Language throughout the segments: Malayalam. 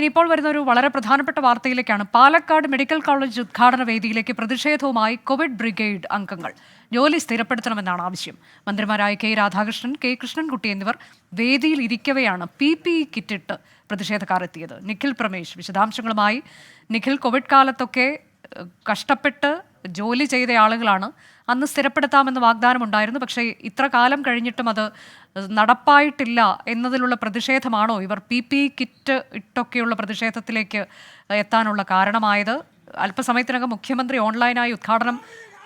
ഇനിയിപ്പോൾ വരുന്ന ഒരു വളരെ പ്രധാനപ്പെട്ട വാർത്തയിലേക്കാണ്. പാലക്കാട് മെഡിക്കൽ കോളേജ് ഉദ്ഘാടന വേദിയിലേക്ക് പ്രതിഷേധവുമായി കോവിഡ് ബ്രിഗേഡ് അംഗങ്ങൾ. ജോലി സ്ഥിരപ്പെടുത്തണമെന്നാണ് ആവശ്യം. മന്ത്രിമാരായ കെ രാധാകൃഷ്ണൻ കെ കൃഷ്ണൻകുട്ടി എന്നിവർ വേദിയിൽ ഇരിക്കവെയാണ് പി പി ഇ കിറ്റിട്ട് പ്രതിഷേധക്കാർ എത്തിയത്. നിഖിൽ പ്രമേശ് വിശദാംശങ്ങളുമായി. നിഖിൽ കോവിഡ് കാലത്തൊക്കെ കഷ്ടപ്പെട്ട് ജോലി ചെയ്ത ആളുകളാണ്. അന്ന് സ്ഥിരപ്പെടുത്താമെന്ന് വാഗ്ദാനമുണ്ടായിരുന്നു. പക്ഷേ ഇത്ര കാലം കഴിഞ്ഞിട്ടും അത് നടപ്പായിട്ടില്ല എന്നതിലുള്ള പ്രതിഷേധമാണോ ഇവർ പി പി കിറ്റ് ഇട്ടൊക്കെയുള്ള പ്രതിഷേധത്തിലേക്ക് എത്താനുള്ള കാരണമായത്? അല്പസമയത്തിനകം മുഖ്യമന്ത്രി ഓൺലൈനായി ഉദ്ഘാടനം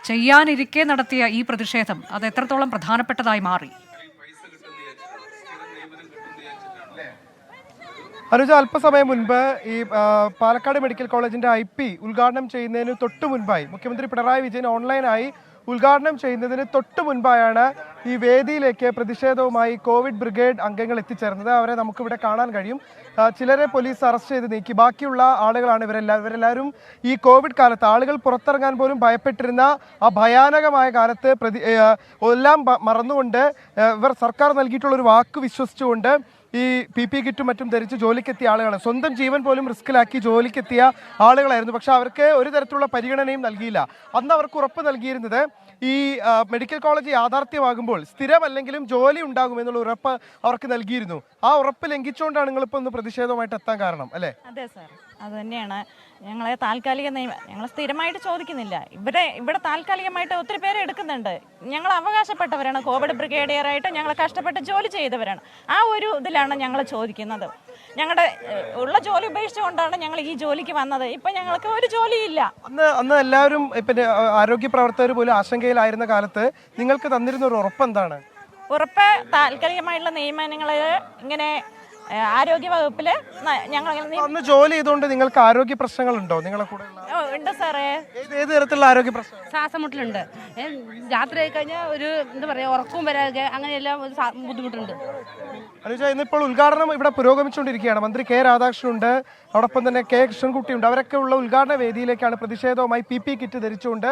ചെയ്യാനിരിക്കെ നടത്തിയ ഈ പ്രതിഷേധം അത് എത്രത്തോളം പ്രധാനപ്പെട്ടതായി മാറി? അനുജ അല്പസമയം മുൻപ് ഈ പാലക്കാട് മെഡിക്കൽ കോളേജിന്റെ ഐ പി ഉദ്ഘാടനം ചെയ്യുന്നതിന് തൊട്ടു മുൻപായി മുഖ്യമന്ത്രി പിണറായി വിജയൻ ഓൺലൈനായി ഉദ്ഘാടനം ചെയ്യുന്നതിന് തൊട്ടു മുൻപായാണ് ഈ വേദിയിലേക്ക് പ്രതിഷേധവുമായി കോവിഡ് ബ്രിഗേഡ് അംഗങ്ങൾ എത്തിച്ചേർന്നത്. അവരെ നമുക്കിവിടെ കാണാൻ കഴിയും. ചിലരെ പോലീസ് അറസ്റ്റ് ചെയ്ത് നീക്കി. ബാക്കിയുള്ള ആളുകളാണ് ഇവരെല്ലാം ഇവരെല്ലാവരും ഈ കോവിഡ് കാലത്ത് ആളുകൾ പുറത്തിറങ്ങാൻ പോലും ഭയപ്പെട്ടിരുന്ന ആ ഭയാനകമായ കാലത്ത് പ്രതി എല്ലാം മറന്നുകൊണ്ട് ഇവർ സർക്കാർ നൽകിയിട്ടുള്ള ഒരു വാക്ക് വിശ്വസിച്ചുകൊണ്ട് ഈ പി പി കിറ്റും മറ്റും ധരിച്ച് ജോലിക്കെത്തിയ ആളുകളാണ് സ്വന്തം ജീവൻ പോലും റിസ്ക്കിലാക്കി ജോലിക്കെത്തിയ ആളുകളായിരുന്നു. പക്ഷെ അവർക്ക് ഒരു തരത്തിലുള്ള പരിഗണനയും നൽകിയില്ല. അന്ന് അവർക്ക് ഉറപ്പ് നൽകിയിരുന്നത് ഈ മെഡിക്കൽ കോളേജ് യാഥാർത്ഥ്യമാകുമ്പോൾ സ്ഥിരമല്ലെങ്കിലും ജോലി ഉണ്ടാകും എന്നുള്ള ഉറപ്പ് അവർക്ക് നൽകിയിരുന്നു. ആ ഉറപ്പ് ലംഘിച്ചുകൊണ്ടാണ് നിങ്ങളിപ്പോൾ ഒന്ന് പ്രതിഷേധവുമായിട്ട് എത്താൻ കാരണം അല്ലേ? അതെ അത് തന്നെയാണ് ഞങ്ങളെ താൽക്കാലിക നിയമ ഞങ്ങൾ സ്ഥിരമായിട്ട് ചോദിക്കുന്നില്ല. ഇവിടെ ഇവിടെ താൽക്കാലികമായിട്ട് ഒത്തിരി പേര് എടുക്കുന്നുണ്ട്. ഞങ്ങൾ അവകാശപ്പെട്ടവരാണ്. കോവിഡ് ബ്രിഗേഡിയറായിട്ട് ഞങ്ങൾ കഷ്ടപ്പെട്ട് ജോലി ചെയ്തവരാണ്. ആ ഒരു ഇതിലാണ് ഞങ്ങൾ ചോദിക്കുന്നത്. ഞങ്ങളുടെ ഉള്ള ജോലി ഉപേക്ഷിച്ചുകൊണ്ടാണ് ഞങ്ങൾ ഈ ജോലിക്ക് വന്നത്. ഇപ്പം ഞങ്ങൾക്ക് ഒരു ജോലിയില്ല. അന്ന് അന്ന് എല്ലാവരും ഇപ്പം ആരോഗ്യ പ്രവർത്തകർ പോലും ആശങ്കയിലായിരുന്ന കാലത്ത് നിങ്ങൾക്ക് തന്നിരുന്ന ഒരു ഉറപ്പ് എന്താണ്? ഉറപ്പ് താൽക്കാലികമായിട്ടുള്ള നിയമനങ്ങൾ ഇങ്ങനെ ആരോഗ്യ വകുപ്പിൽ ഞങ്ങൾ അന്ന് ജോലി ചെയ്തുകൊണ്ട് നിങ്ങൾക്ക് ആരോഗ്യ പ്രശ്നങ്ങൾ ഉണ്ടോ നിങ്ങളെ കൂടെ ഉണ്ട് സാറേ. ഏത് ഏത് തരത്തിലുള്ള ആരോഗ്യ പ്രശ്നം? ശ്വാസമുട്ടലുണ്ട്. രാത്രി ആയി കഴിഞ്ഞാൽ ഒരു എന്താ പറയുക ഉറക്കവും വരാതെ അങ്ങനെയെല്ലാം ബുദ്ധിമുട്ടുണ്ട്. അനുജ ഇന്നിപ്പോൾ ഉദ്ഘാടനം ഇവിടെ പുരോഗമിച്ചുകൊണ്ടിരിക്കുകയാണ്. മന്ത്രി കെ രാധാകൃഷ്ണൻ ഉണ്ട്. അതോടൊപ്പം തന്നെ കെ കൃഷ്ണൻകുട്ടി ഉണ്ട്. അവരൊക്കെ ഉള്ള ഉദ്ഘാടന വേദിയിലേക്കാണ് പ്രതിഷേധവുമായി പി പി കിറ്റ് ധരിച്ചുകൊണ്ട്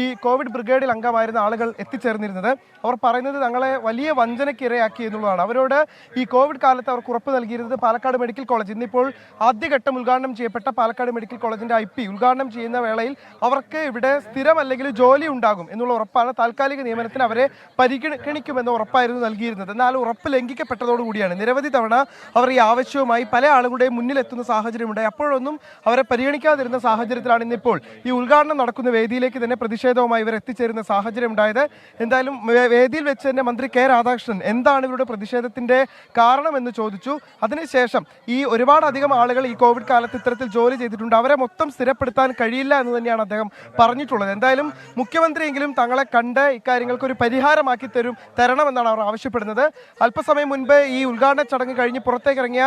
ഈ കോവിഡ് ബ്രിഗേഡിൽ അംഗമായിരുന്ന ആളുകൾ എത്തിച്ചേർന്നിരുന്നത്. അവർ പറയുന്നത് തങ്ങളെ വലിയ വഞ്ചനയ്ക്ക് ഇരയാക്കി എന്നുള്ളതാണ്. അവരോട് ഈ കോവിഡ് കാലത്ത് അവർക്ക് ഉറപ്പ് നൽകിയിരുന്നത് പാലക്കാട് മെഡിക്കൽ കോളേജ്. ഇന്നിപ്പോൾ ആദ്യഘട്ടം ഉദ്ഘാടനം ചെയ്യപ്പെട്ട പാലക്കാട് മെഡിക്കൽ കോളേജിന്റെ ഐ പി. ഉദ്ഘാടനം ചെയ്യുന്ന വേളയിൽ അവർക്ക് ഇവിടെ സ്ഥിരം അല്ലെങ്കിൽ ജോലി ഉണ്ടാകും എന്നുള്ള ഉറപ്പാണ്. താൽക്കാലിക നിയമനത്തിന് അവരെ പരിഗണിക്കുമെന്ന ഉറപ്പായിരുന്നു നൽകിയിരുന്നത്. എന്നാൽ ഉറപ്പ് ലംഘിക്കപ്പെട്ടതോടുകൂടിയാണ്. നിരവധി തവണ അവർ ഈ ആവശ്യവുമായി പല ആളുകളുടെയും മുന്നിലെത്തുന്ന സാഹചര്യമുണ്ടായി. അപ്പോഴൊന്നും അവരെ പരിഗണിക്കാതിരുന്ന സാഹചര്യത്തിലാണ് ഇന്നിപ്പോൾ ഈ ഉദ്ഘാടനം നടക്കുന്ന വേദിയിലേക്ക് തന്നെ പ്രതിഷേധവുമായി ഇവർ എത്തിച്ചേരുന്ന സാഹചര്യം ഉണ്ടായത് എന്തായാലും വേദിയിൽ വെച്ച് തന്നെ മന്ത്രി കെ രാധാകൃഷ്ണൻ എന്താണ് ഇവരുടെ പ്രതിഷേധത്തിന്റെ കാരണമെന്ന് ചോദിച്ചു. അതിനുശേഷം ഈ ഒരുപാടധികം ആളുകൾ ഈ കോവിഡ് കാലത്ത് ഇത്തരത്തിൽ ജോലി ചെയ്തിട്ടുണ്ട്. അവരെ മൊത്തം സ്ഥിരപ്പെടുത്താൻ കഴിയില്ല എന്ന് തന്നെയാണ് അദ്ദേഹം പറഞ്ഞിട്ടുള്ളത്. എന്തായാലും മുഖ്യമന്ത്രിയെങ്കിലും തങ്ങളെ കണ്ട് ഇക്കാര്യങ്ങൾക്ക് ഒരു പരിഹാരമാക്കി തരും തരണമെന്നാണ് അവർ ആവശ്യപ്പെടുന്നത്. അല്പസമയം മുൻപ് ഈ ഉദ്ഘാടന ചടങ്ങ് കഴിഞ്ഞ് പുറത്തേക്ക് ഇറങ്ങിയ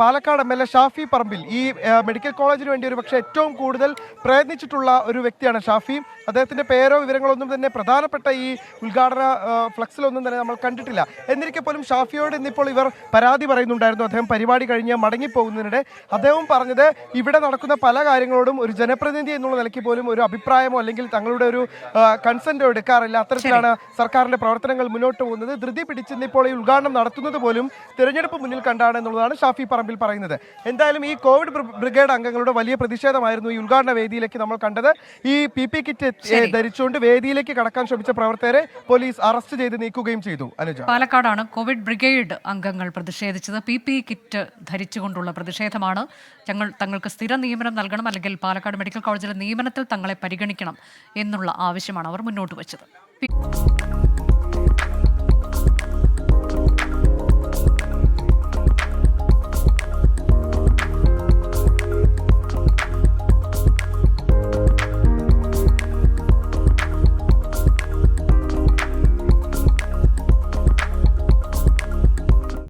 Palakkad M L A Shafi Parambil ഈ മെഡിക്കൽ കോളേജിന് വേണ്ടി ഒരു പക്ഷേ ഏറ്റവും കൂടുതൽ പ്രയത്നിച്ചിട്ടുള്ള ഒരു വ്യക്തിയാണ് ഷാഫി. അദ്ദേഹത്തിന്റെ പേരോ വിവരങ്ങളോ ഒന്നും തന്നെ പ്രധാനപ്പെട്ട ഈ ഉദ്ഘാടന ഫ്ലക്സിലൊന്നും തന്നെ നമ്മൾ കണ്ടിട്ടില്ല. എന്നിരിക്കെ പോലും ഷാഫിയോട് ഇന്നിപ്പോൾ ഇവർ പരാതി പറയുന്നുണ്ടായിരുന്നു. അദ്ദേഹം പരിപാടി കഴിഞ്ഞ് മടങ്ങിപ്പോകുന്നതിനിടെ അദ്ദേഹം പറഞ്ഞത് ഇവിടെ നടക്കുന്ന പല കാര്യങ്ങളോടും ഒരു ജനപ്രതിനിധി എന്നുള്ള നിലയ്ക്ക് പോലും ഒരു അഭിപ്രായമോ അല്ലെങ്കിൽ തങ്ങളുടെ ഒരു കൺസെന്റോ എടുക്കാറില്ല. അത്തരത്തിലാണ് സർക്കാരിന്റെ പ്രവർത്തനങ്ങൾ മുന്നോട്ട് പോകുന്നത്. ധൃതി പിടിച്ചിന്നിപ്പോൾ ഈ ഉദ്ഘാടനം നടത്തുന്നത് പോലും തിരഞ്ഞെടുപ്പ് മുന്നിൽ കണ്ടാണ് എന്നുള്ളതാണ് ഷാഫി പറമ്പിൽ പറയുന്നത്. എന്തായാലും ഈ കോവിഡ് ബ്രിഗേഡ് അംഗങ്ങളുടെ വലിയ പ്രതിഷേധമായിരുന്നു ഈ ഉദ്ഘാടന വേദിയിലേക്ക് നമ്മൾ കണ്ടത്. ഈ പി പി കിറ്റ് ധരിച്ചുകൊണ്ട് വേദിയിലേക്ക് കടക്കാൻ ശ്രമിച്ച പ്രവർത്തകരെ പോലീസ് അറസ്റ്റ് ചെയ്ത് നീക്കുകയും ചെയ്തു. അനുജ. പാലക്കാടാണ് കോവിഡ് ബ്രിഗേഡ് അംഗങ്ങൾ പ്രതിഷേധിച്ചത്. പി പി കിറ്റ് ധരിച്ചുകൊണ്ടുള്ള പ്രതിഷേധമാണ്. ഞങ്ങൾ തങ്ങൾക്ക് സ്ഥിര നിയമനം നൽകണം അല്ലെങ്കിൽ പാലക്കാട് മെഡിക്കൽ കോളേജിലെ നിയമനത്തിൽ തങ്ങളെ പരിഗണിക്കണം എന്നുള്ള ആവശ്യമാണ് അവർ മുന്നോട്ട് വച്ചത്.